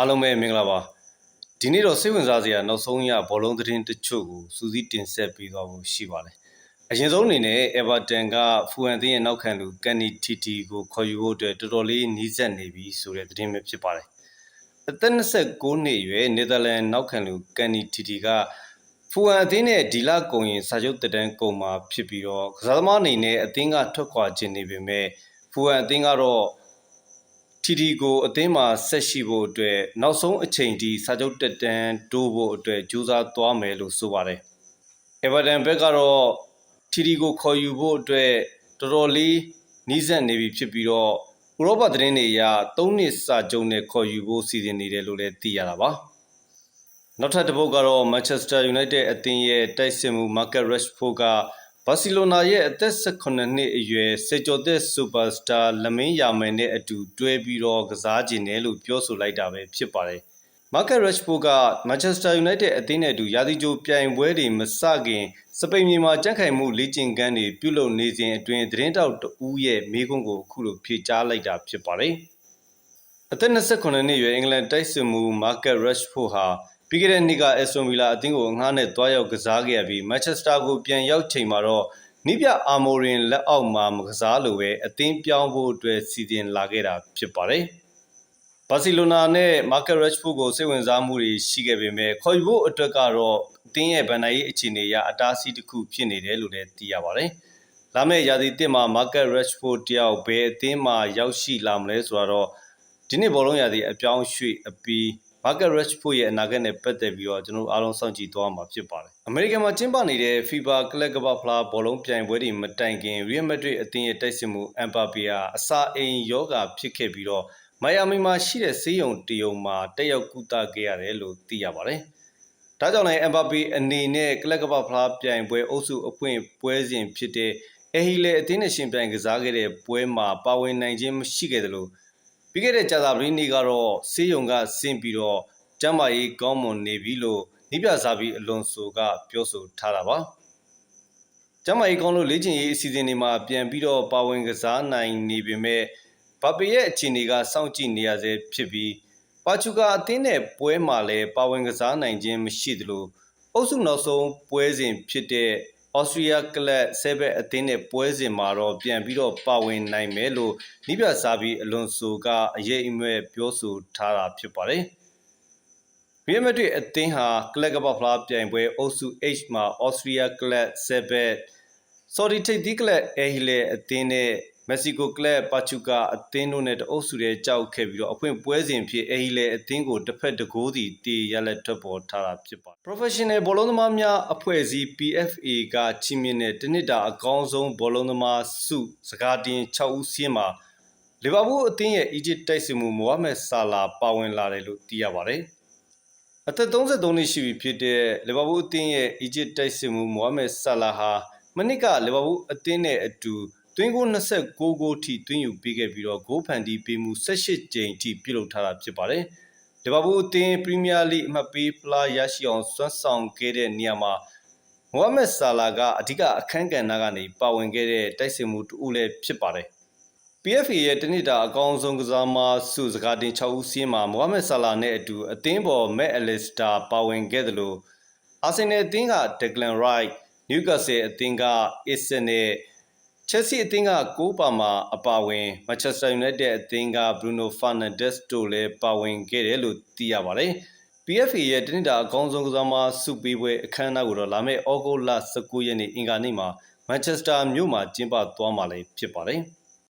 အားလုံးပဲမင်္ဂလာပါဒီနေ့တော့စိတ်ဝင်စားစရာနောက်ဆုံးရဘောလုံးသတင်းတချို့ကိုစူးစီးတင်ဆက်ပေးသွားဖို့ရှိပါတယ်အရင်ဆုံးအနေနဲ့ Everton ကဖူဟန်သင်းရဲ့နောက်ခံလူကန်နီတီတီကိုခေါ်ယူဖို့အတွက်တော်တော်လေးနီးစပ်နေပြီဆိုတဲ့သတင်းပဲဖြစ်ပါတယ်အသက်29နှစ်အရွယ်နယ်သာလန်နောက်ခံလူကန်နီတီတီကဖူဟန်အသင်းနဲ့ဒီလကုန်ရင်စာချုပ်တက်တန်းကုန်မှာဖြစ်ပြီးတော့ကစားသမားအနေနဲ့အသင်းကထွက်ခွာခြင်းနေပေမဲ့ဖူဟန်အသင်းကတော့ ထီထီကိုအသင်းမှာဆက်ရှိဖို့အတွက်နောက်ဆုံးအချိန်ထိစာချုပ်တက်တန်းတိုးဖို့အတွက်ကြိုးစားသွားမယ်လို့ဆိုပါတယ်။ Everton ဘက်ကတော့ထီထီကိုခေါ်ယူဖို့အတွက်တော်တော်လေးနီးစပ်နေပြီဖြစ်ပြီးတော့ဥရောပသတင်းတွေအရ၃နှစ်စာချုပ်နဲ့ခေါ်ယူဖို့စီစဉ်နေတယ်လို့လည်းသိရတာပါ။နောက်ထပ်တစ်ပုတ်ကတော့ Manchester United အသင်းရဲ့တိုက်စစ်မှု Marcus Rashford က ဘာစီလိုနာရဲ့အသက်18နှစ်အရွယ်စေကျော်သက်စူပါစတာလမင်းယာမယ်နဲ့အတူတွဲပြီးတော့ကစားကျင်တယ်လို့ပြောဆိုလိုက်တာပဲဖြစ်ပါတယ်။ Marcus Rashford က Manchester United အသင်းနဲ့အတူရာသီကြိုပြိုင်ပွဲတွေမစခင်စပိန်ပြည်မှာကြက်ခိုင်မှုလေ့ကျင့်ခန်းတွေပြုလုပ်နေစဉ်အတွင်းသတင်းတောက်တဦးရဲ့မိကုံးကိုအခုလိုဖြေကြားလိုက်တာဖြစ်ပါတယ်။အသက်28နှစ်အရွယ်အင်္ဂလန်တိုက်စစ်မှု Marcus Rashford ဟာ ပြီးခဲ့တဲ့နှစ်က Aston Villa အသင်းကိုအငှားနဲ့တွားရောက်ကစားခဲ့ရပြီး Manchester ကိုပြန်ရောက်ချိန်မှာတော့နိပြအာမိုရင်လက်အောက်မှာမကစားလိုပဲအသင်းပြောင်းဖို့အတွက်စီစဉ်လာခဲ့တာဖြစ်ပါတယ်။ဘာစီလိုနာနဲ့ Marcus Rashford ကိုစိတ်ဝင်စားမှုတွေရှိခဲ့ပေမဲ့ခေါ်ယူဖို့အတွက်ကတော့အသင်းရဲ့ဗန်ဒိုင်ရေးအခြေအနေအရအတားအဆီးတစ်ခုဖြစ်နေတယ်လို့လည်းသိရပါတယ်။လာမယ့်ရာသီတစ်မှာ Marcus Rashford တယောက်ဘယ်အသင်းမှာရောက်ရှိလာမလဲဆိုတော့ဒီနေ့ဘောလုံးရာသီအပြောင်းရွှေ့အပြီး Marcus Rashford ရဲ့အနာဂတ်နဲ့ပတ်သက်ပြီးတော့ကျွန်တော်အားလုံးစောင့်ကြည့်သွားမှာဖြစ်ပါတယ်။အမေရိကန်မှာကျင်းပနေတဲ့ FIBA ကလပ်ကမ္ဘာဖလားဘောလုံးပြိုင်ပွဲတွေမတိုင်ခင် Real Madrid အသင်းရဲ့တိုက်စစ်မှု Mbappe ဟာအစာအိမ်ယောဂဖြစ်ခဲ့ပြီးတော့မိုင်ယာမီမှာရှိတဲ့ဆေးရုံတရုံမှာတက်ရောက်ကုသခဲ့ရတယ်လို့သိရပါတယ်။ဒါကြောင့်လည်း Mbappe အနေနဲ့ကလပ်ကမ္ဘာဖလားပြိုင်ပွဲအုပ်စုအဖွင့်ပွဲစဉ်ဖြစ်တဲ့အဟီလေအသင်းနဲ့ရှင်ပြိုင်ကစားခဲ့တဲ့ပွဲမှာပါဝင်နိုင်ခြင်းမရှိခဲ့သလို ပြီးခဲ့တဲ့ကြာသပတေးနေ့ကတော့ဆေးရုံကဆင်းပြီးတော့ကျမ်းမာရေးကောင်းမွန်နေပြီလို့နိပြစာပြီးအလွန်ဆိုကပြောဆိုထားတာပါကျမ်းမာရေးကောင်းလို့လေ့ကျင့်ရေးအစီအစဉ်တွေမှာပြန်ပြီးတော့ပါဝင်ကစားနိုင်နေပေမဲ့ဘာပေရဲ့အခြေအနေကစောင့်ကြည့်နေရဆဲဖြစ်ပြီးပါချူကာအသင်းနဲ့ပွဲမှာလည်းပါဝင်ကစားနိုင်ခြင်းမရှိသလိုအုပ်စုနောက်ဆုံးပွဲစဉ်ဖြစ်တဲ့ ဩစတြေးလျကလပ်ဆဲဘက်အသင်းနဲ့ပွဲစဉ်မှာတော့ပြန်ပြီးတော့ပါဝင်နိုင်မယ်လို့နိပြစာပြီးအလွန်ဆိုကအရေးအမြဲပြောဆိုထားတာဖြစ်ပါတယ်။ရီယယ်မက်ဒရစ်အသင်းဟာကလပ်ကပဖလားပြိုင်ပွဲအုပ်စု H မှာဩစတြေးလျကလပ်ဆဲဘက်ဆော်ဒီထိပ်သီးကလပ်အဲဟီလေအသင်းနဲ့ မက္ဆီကိုကလပ်ပါချူကာအသင်းတို့နဲ့တအုပ်စုထဲကြောက်ခဲ့ပြီးတော့အဖွင့်ပွဲစဉ်ဖြစ်အဲဟီလေအသင်းကိုတစ်ဖက်တကိုးစီတီရလက်ထွက်ပေါ်ထားတာဖြစ်ပါတယ် Professional ဘောလုံးသမားများအဖွဲ့အစည်း PFA ကချီးမြှင့်တဲ့တနစ်တာအကောင်းဆုံးဘောလုံးသမားစုစကားတင်6ဦးစီးမှာလီဗာပူးအသင်းရဲ့အီဂျစ်တိုက်စစ်မှုမိုဟာမက်ဆာလာပါဝင်လာတယ်လို့သိရပါတယ်။အသက်33နှစ်ရှိပြီဖြစ်တဲ့လီဗာပူးအသင်းရဲ့အီဂျစ်တိုက်စစ်မှုမိုဟာမက်ဆာလာဟာမနစ်ကလီဗာပူးအသင်းနဲ့အတူ သွင်းဂိုး26ဂိုးထိသွင်းယူပေးခဲ့ပြီးတော့ဂိုးဖန်တီးပေးမှု18ကြိမ်ထိပြုလုပ်ထားတာဖြစ်ပါတယ်။လီဗာပူးအသင်းပရီးမီးယားလိအမှတ်ပေးဖလားရရှိအောင်စွမ်းဆောင်ခဲ့တဲ့နေရာမှာမိုဟာမက်ဆာလာကအဓိကအခန်းကဏ္ဍကနေပါဝင်ခဲ့တဲ့တိုက်စစ်မှုတူဦးလည်းဖြစ်ပါတယ် PFA ရဲ့တနစ်တာအကောင်းဆုံးကစားမစုစကားတင်6ဦးစီးမှာမိုဟာမက်ဆာလာနဲ့အတူအသင်းပေါ်မက်အလစ်စတာပါဝင်ခဲ့တယ်လို့အာဆင်နယ်အသင်းကဒက်ဂလန်ရိုက်နျူကာဆယ်အသင်းကအစ်ဆန်နဲ့ ချက်စီအသင်းကကိုးပါမှာအပါဝင်မန်ချက်စတာယူနိုက်တက်အသင်းကဘရူနိုဖာနန်ဒက်စ်တို့လည်းပါဝင်ခဲ့တယ်လို့သိရပါတယ်။ PFA ရဲ့တနင်္လာအကောင်းဆုံးကစားမစုပေးပွဲအခမ်းအနားကိုတော့လာမယ့်ဩဂုတ်လ19ရက်နေ့အင်္ဂါနေ့မှာမန်ချက်စတာမြို့မှာကျင်းပသွားမှာလည်းဖြစ်ပါတယ်။